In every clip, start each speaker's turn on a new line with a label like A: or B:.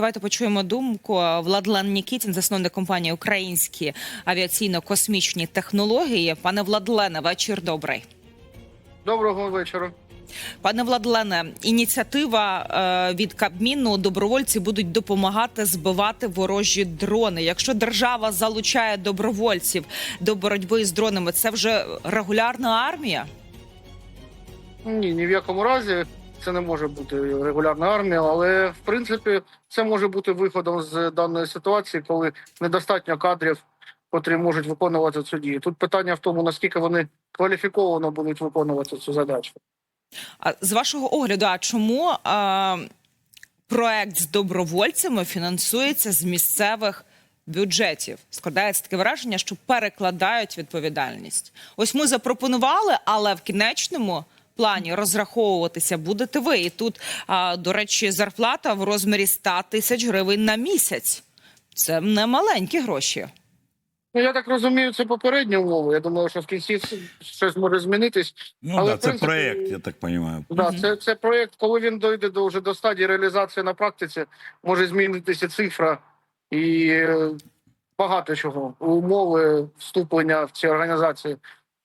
A: Давайте почуємо думку. Владлен Нікітін, засновник компанії Українські авіаційно-космічні технології. Пане Владлене, вечір добрий.
B: Доброго вечора.
A: Пане Владлене, ініціатива е, від Кабміну добровольці будуть допомагати збивати ворожі дрони. Якщо держава залучає добровольців до боротьби з дронами, це вже регулярна армія.
B: Ні, ні в якому разі це не може бути регулярна армія, але в принципі це може бути виходом з даної ситуації, коли недостатньо кадрів, котрі можуть виконувати цю дію. Тут питання в тому, наскільки вони кваліфіковано будуть виконувати цю задачу.
A: А з вашого огляду, а чому е, проект з добровольцями фінансується з місцевих бюджетів? Складається таке враження, що перекладають відповідальність. Ось ми запропонували, але в кінечному плані розраховуватися будете ви. І тут, до речі, зарплата в розмірі 100 тисяч гривень на місяць. Це не маленькі гроші.
B: Ну я так розумію, це попередні умови. Я думаю, що в кінці щось може змінитись.
C: Ну
B: Але,
C: да, це
B: принципі,
C: проект, я так розумію.
B: Да, це, це проєкт, коли він дойде до вже до стадії реалізації на практиці, може змінитися цифра і е, багато чого. Умови вступлення в ці організації.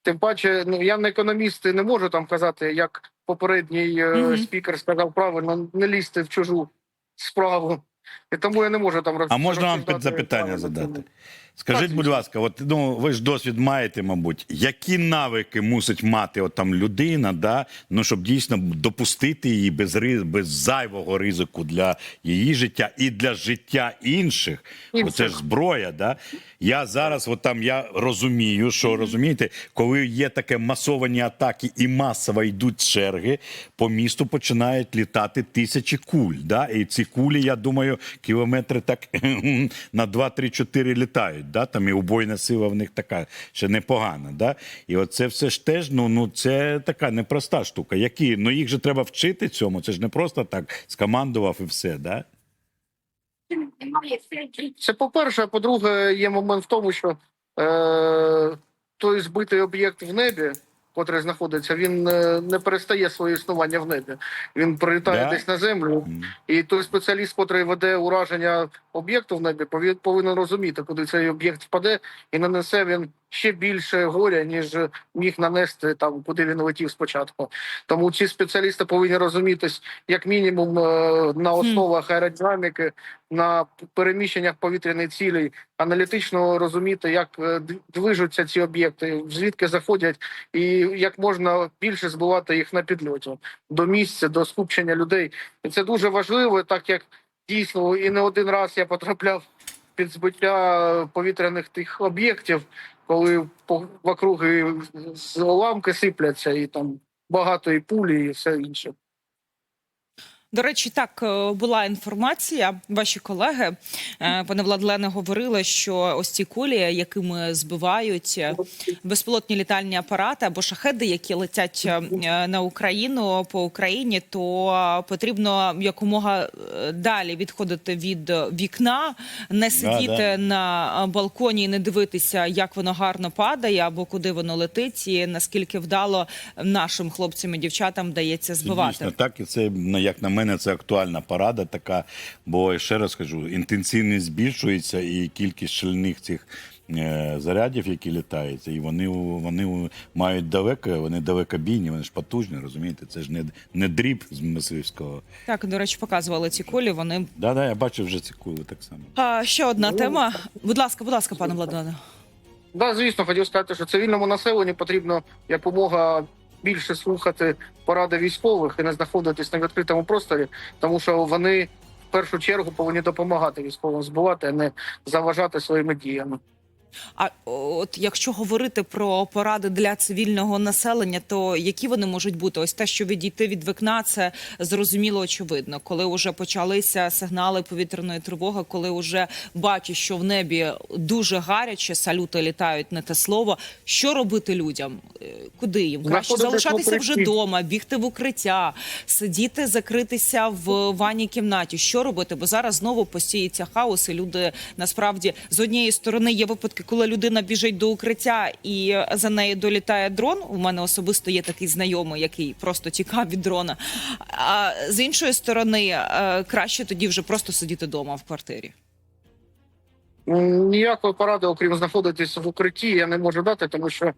B: Тим паче, ну я не економіст і не можу там казати, як попередній е,
A: -hmm.
B: спікер сказав правильно, не лізти в чужу справу. І тому я не можу там роз-
C: А можна вам запитання задати? Скажіть, будь ласка, от ну ви ж досвід маєте, мабуть, які навики мусить мати от там людина, да, ну щоб дійсно допустити її без ри- без зайвого ризику для її життя і для життя інших.
B: Інших.
C: Оце ж зброя. Да? Я зараз, от там я розумію, що розумієте, коли є таке масовані атаки і масово йдуть черги, по місту починають літати тисячі куль. Да? І ці кулі, я думаю, кілометри так на 2-3-4 літають. Да? Там і убойна сила в них така ще непогана. Да? І оце все ж теж, ну, ну це така непроста штука. Які? Ну їх же треба вчити цьому. Це ж не просто так скомандував і все. Да?
B: Це по-перше, а по-друге, є момент в тому, що е, той збитий об'єкт в небі, котрий знаходиться, він е, не перестає своє існування в небі. Він прилітає
C: Да?
B: десь на землю, і той спеціаліст, котрий веде ураження об'єкту в небі, повинен розуміти, куди цей об'єкт впаде, і нанесе він ще більше горя, ніж міг нанести там, куди він летів спочатку. Тому ці спеціалісти повинні розумітись як мінімум е, на основах аеродинаміки, на переміщеннях повітряних цілей, аналітично розуміти, як е, движуться ці об'єкти, звідки заходять, і як можна більше збивати їх на підльоті до місця, до скупчення людей. І це дуже важливо, так як дійсно і не один раз я потрапляв під збиття повітряних тих об'єктів, коли вокруги з уламки сипляться, і там багато і пулі, і все інше.
A: До речі, так е, була інформація. Ваші колеги, е, пане Владлене, говорили, що ось ці кулі, якими збивають е, безпілотні літальні апарати або шахеди, які летять на Україну по Україні, то потрібно якомога далі відходити від вікна, не сидіти
C: да.
A: на е, балконі і не дивитися, як воно гарно падає або куди воно летить, і наскільки вдало нашим хлопцям і дівчатам вдається збивати.
C: Дійсно, так і це ну, як на мене, це актуальна порада така. Бо ще раз кажу, інтенсивність збільшується і кількість шальних цих. е, Зарядів, які літаються, і вони вони мають далеко, вони далекобійні, вони ж потужні, розумієте? Це ж не, не дріб з мисливського.
A: Так, до речі, показували ці кулі. Вони
C: Да, да, я бачив вже ці кули так само.
A: а, ще одна тема. Будь ласка, будь ласка, пане Владлене.
B: Да, звісно, хотів сказати, що цивільному населенню потрібно якомога більше слухати поради військових і не знаходитись на відкритому просторі, тому що вони в першу чергу повинні допомагати військовим збувати, а не заважати своїми діями.
A: А от якщо говорити про поради для цивільного населення, то які вони можуть бути? Ось те, що відійти від вікна, це зрозуміло очевидно. Коли вже почалися сигнали повітряної тривоги, коли вже бачиш, що в небі дуже гаряче, салюти літають не те слово. Що робити людям? Е, Куди їм краще залишатися вже вдома, бігти в укриття, сидіти, закритися в ванній кімнаті? Що робити? Бо зараз знову посіється хаос, і люди насправді з однієї сторони є випадки, коли людина біжить до укриття і за нею долітає дрон. У мене особисто є такий знайомий, який просто тікав від дрона. А з іншої сторони, е, краще тоді вже просто сидіти вдома в квартирі.
B: Ніякої поради, окрім знаходитись в укритті, я не можу дати, тому що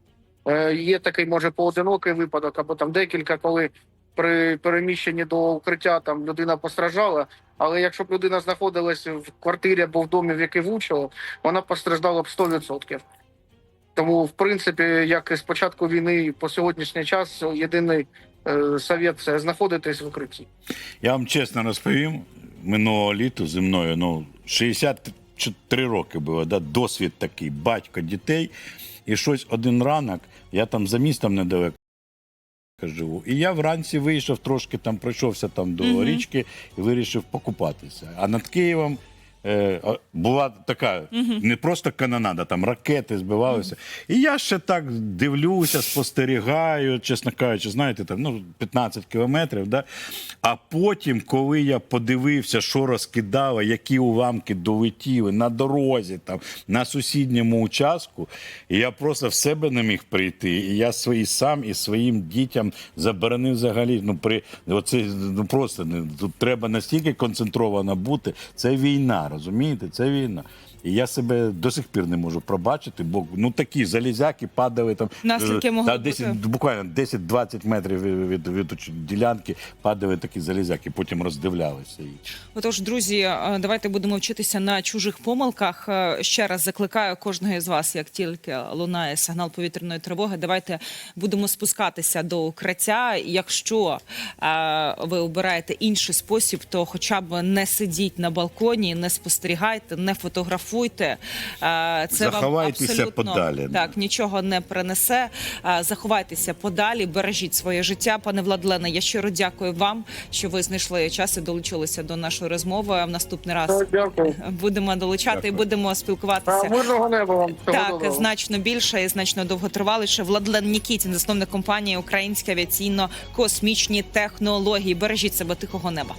B: е, є такий, може, поодинокий випадок, або там декілька, коли при переміщенні до укриття там людина постраждала. Але якщо б людина знаходилась в квартирі або в домі, в який влучило, вона постраждала б 100%. Тому, в принципі, як і з початку війни по сьогоднішній час, єдиний е, совет це знаходитись в укритті.
C: Я вам чесно розповім, минулого літа зі мною ну, 63 роки було, да, досвід такий, батько дітей. І щось один ранок, я там за містом недалеко живу. І я вранці вийшов, трошки там пройшовся там до річки і вирішив покупатися. А над Києвом е, була така не просто канонада, там ракети збивалися. І я ще так дивлюся, спостерігаю, чесно кажучи, знаєте, там ну, 15 кілометрів. Да? А потім, коли я подивився, що розкидало, які уламки долетіли на дорозі, там, на сусідньому участку, я просто в себе не міг прийти. І я свої сам і своїм дітям заборонив взагалі. Ну, при, оце, ну просто не, тут треба настільки концентровано бути. Це війна, розумієте? Це війна. І я себе до сих пір не можу пробачити, бо ну такі залізяки падали там
A: Наслідки
C: е,
A: могли
C: та
A: бути.
C: буквально 10-20 метрів від, від, від, від ділянки падали такі залізяки, потім роздивлялися.
A: Отож, друзі, е, давайте будемо вчитися на чужих помилках. Е, Ще раз закликаю кожного із вас, як тільки лунає сигнал повітряної тривоги, давайте будемо спускатися до укриття. Якщо е, ви обираєте інший спосіб, то хоча б не сидіть на балконі, не спостерігайте, не фотографуйте. Е, Це
C: Заховайтеся
A: вам абсолютно
C: подалі.
A: так нічого не принесе. Е, Заховайтеся подалі, бережіть своє життя. Пане Владлене, я щиро дякую вам, що ви знайшли час і долучилися до нашої розмови. В наступний раз
B: Дякую.
A: будемо долучати
C: Дякую.
A: і будемо спілкуватися.
B: мирного неба вам.
A: Так,
B: доброго.
A: значно більше і значно довготриваліше. Владлен Нікітін, засновник компанії Українські авіаційно-космічні технології. Бережіть себе тихого неба.